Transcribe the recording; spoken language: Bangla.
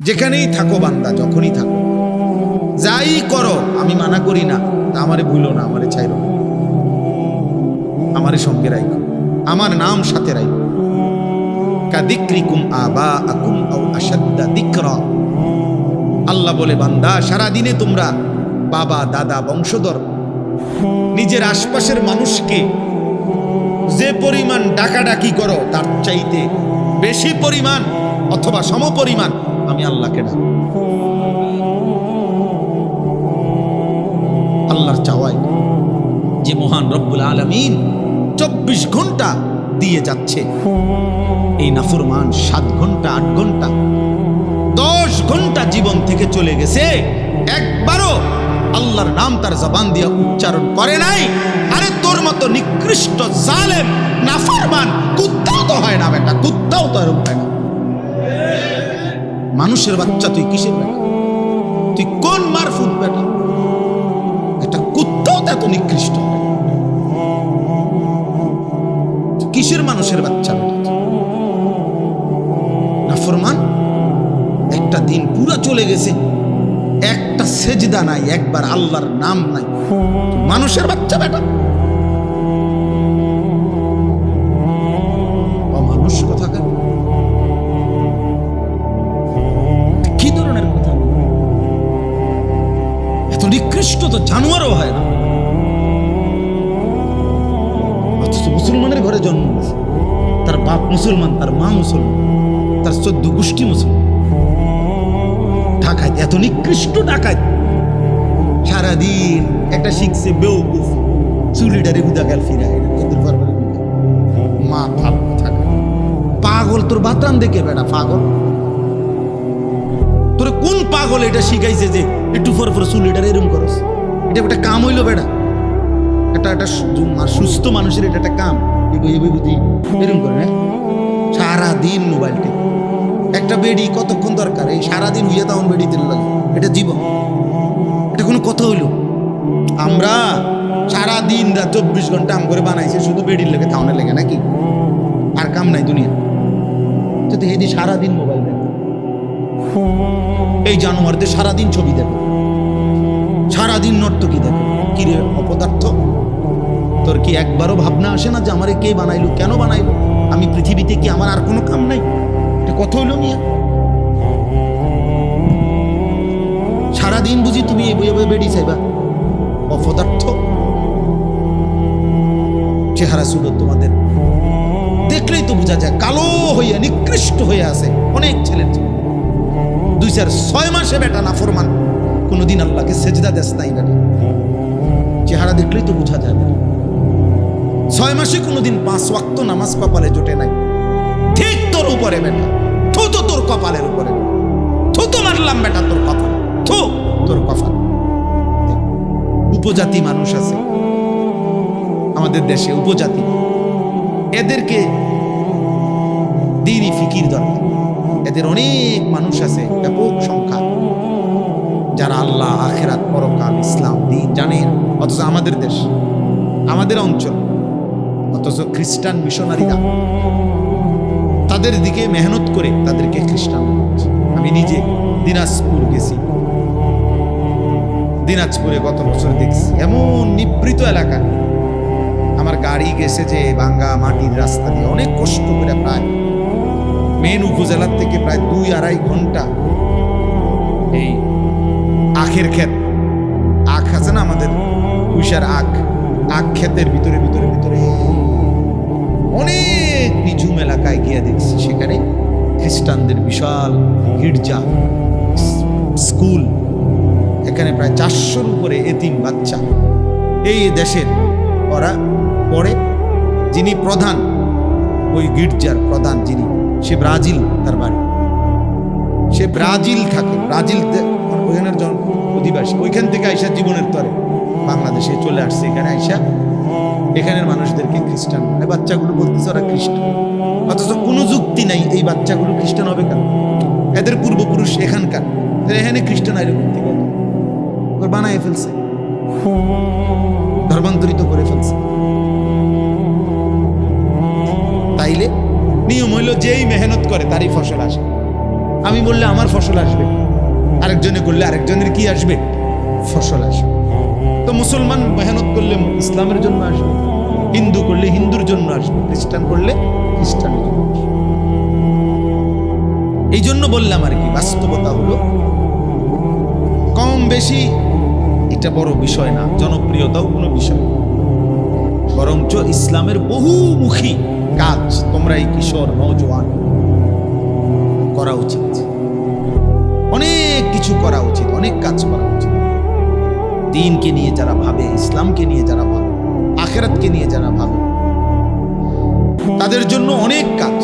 যেখানেই থাকো বান্দা, যখনই থাকো। যাই করো, আমি মানা করি না, তা আমারে ভুলো না, আমারে চাইরো না। আমারে সঙ্গে রাখো আমার নাম সাথে রাখো কাদিক্রিকুম আবা আকুম আও আসাদ্দা দিকরা। আল্লাহ বলে, বান্দা সারা দিনে তোমরা বাবা, দাদা, বংশধর, নিজের আশপাশের মানুষকে যে পরিমাণ ডাকাডাকি করো, তার চাইতে বেশি পরিমাণ অথবা সম পরিমাণ আমি আল্লাহকে ডাক। আল্লাহর চাওয়াই যে মহান রব্বুল আলমিন চব্বিশ ঘণ্টা দিয়ে যাচ্ছে। এই নাফরমান সাত ঘণ্টা, আট ঘণ্টা, দশ ঘণ্টা জীবন থেকে চলে গেছে। একবারও আল্লাহর নাম তার জবান দিয়ে উচ্চারণ করে নাই। আরে তোর মতো নিকৃষ্ট জালেম, নাফরমান, কুত্তাও তো হয় না বেটা, কুত্তাও তো হয় না। মানুষের বাচ্চা, তুই কিসের বেটা? তুই কোন মারফুট বেটা? একটা কুত্তাও তো এত নিকৃষ্ট। কিসের মানুষের বাচ্চা? নাফরমান একটা দিন পুরো চলে গেছে, একটা সেজদা নাই, একবার আল্লাহর নাম নাই। মানুষের বাচ্চা বেটা? নিকৃষ্ট তো জানোয়ারও হয় না। অথচ মুসলমানের ঘরে জন্ম তার বাপ মুসলমান, তার মা মুসলমান, তার চোদ্দ গোষ্ঠী মুসলমান। ঢাকায় এত নিকৃষ্ট ঢাকায় সারাদিন একটা শিখছে বেউকুফ চুলিটারে হুদা গেল ফিরা এদের পারবে মা থাকে পাগল, তোর বাতরান দেখে বেটা পাগল। পাগল এটা শিখাইছে যে একটু পর পর চুলিটারে এরম করস। এটা একটা কাম হইল বেটা এটা একটা সুস্থ মানুষের এটা একটা কাম। এগো এরম করে হ্যাঁ? সারাদিন মোবাইল টেপ একটা বেডি কতক্ষণ দরকার? এই সারাদিন হইয়া তখন বেডি তেল লাগে। এটা জীবন। এটা কোনো কথা হইল। আমরা সারাদিন রাত চব্বিশ ঘণ্টা আম করে বানাইছে, শুধু বেডির লেগে তাওনের লেগে নাকি? আর কাম নাই দুনিয়া। তো হেদি সারাদিন মোবাইল দেখে। এই জানোয়ারদের সারাদিন ছবি দেখে। সারাদিন নর্তকি দেখে। কিরে অপদার্থ? তোর কি একবারও ভাবনা আসে না যে আমারে কে বানাইলো, কেন বানাইলো? আমি পৃথিবীতে কি আমার আর কোনো কাম নাই? এটা কত হইল মিয়া। সারাদিন বুঝি তুমি বেড়ি চাইবা। অপদার্থ। চেহারা সুরত তোমাদের। দেখলেই তো বোঝা যায়, কালো হইয়া নিকৃষ্ট হয়ে আছে অনেক ছেলের। দুই চার ছয় মাসে বেটা না ফরমান কোনোদিন আল্লাহকে সেজদা দেশ নাই বেটা। চেহারা দেখলেই তো বোঝা যায় ছয় মাসে কোনোদিন পাঁচ ওয়াক্ত নামাজ কপালে জোটে নাই। ঠিক তোর উপরে বেটা। থু তো তোর কপালের উপরে। থু, তো মারলাম বেটা তোর কপাল। থু, তোর কপাল। উপজাতি মানুষ আছে। আমাদের দেশে উপজাতি। এদেরকে দিনই ফিকির দরকার। এদের অনেক মানুষ আছে, ব্যাপক সংখ্যা। যারা আল্লাহ আখেরাত পরকাল ইসলাম দিন জানেন, অথচ আমাদের দেশ, আমাদের অঞ্চল, অথচ খ্রিস্টান মিশনারিরা তাদের দিকে মেহনত করে তাদেরকে খ্রিস্টান আমি নিজে দিনাজপুর গেছি। দিনাজপুরে গত বছর দেখছি, এমন নিবৃত এলাকা। আমার গাড়ি গেছে যে ভাঙ্গা মাটির রাস্তা দিয়ে, অনেক কষ্ট করে প্রায় মেন উপজেলার থেকে প্রায় দুই আড়াই ঘণ্টা এই আখের ক্ষেত। আখ আছে না আমাদের? পুষার আখ। আখ ক্ষেতের ভিতরে ভিতরে ভিতরে অনেক নিঝুম এলাকায় গিয়ে দেখছি সেখানে খ্রিস্টানদের বিশাল গির্জা, স্কুল, এখানে প্রায় চারশোর উপরে এতিম বাচ্চা। এই দেশের ওরা পড়ে, যিনি প্রধান, ওই গির্জার প্রধান যিনি সে ব্রাজিল তার বাড়ি। সে ব্রাজিল থাকে। ব্রাজিল মানে ওইখানের জন অধিবাসী। ওইখান থেকে আইসা জীবনের তরে বাংলাদেশে চলে আসছে। এখানে আইসা এখানের মানুষদেরকে খ্রিস্টান এই বাচ্চাগুলো বলতেছে ওরা খ্রিস্টান। অথচ কোনো যুক্তি নাই এই বাচ্চাগুলো খ্রিস্টান হবে কেন? এদের পূর্বপুরুষ এখানকার। এখানে খ্রিস্টান এরকম থেকে ওর বানায় ফেলছে। ধর্মান্তরিত করে ফেলছে। তাইলে নিয়ম হইল যেই মেহনত করে, তারই ফসল আসে। আমি বললে, আমার ফসল আসবে। আরেকজনে করলে, আরেকজনের কি আসবে? ফসল আসবে তো মুসলমান মেহনত করলে ইসলামের জন্য আসবে, হিন্দু করলে হিন্দুর জন্য আসবে, খ্রিস্টান করলে খ্রিস্টানের জন্য আসবে। এই জন্য বললাম আর কি, বাস্তবতা হলো কম বেশি এটা বড় বিষয় না, জনপ্রিয়তাও কোনো বিষয় বরঞ্চ ইসলামের বহুমুখী কাজ তোমরা এই কিশোর নৌজওয়ান করা উচিত। অনেক কিছু করা উচিত, অনেক কাজ করা উচিত। দিনকে নিয়ে যারা ভাবে, ইসলামকে নিয়ে যারা ভাবে, আখেরাতকে নিয়ে যারা ভাবে, তাদের জন্য অনেক কাজ।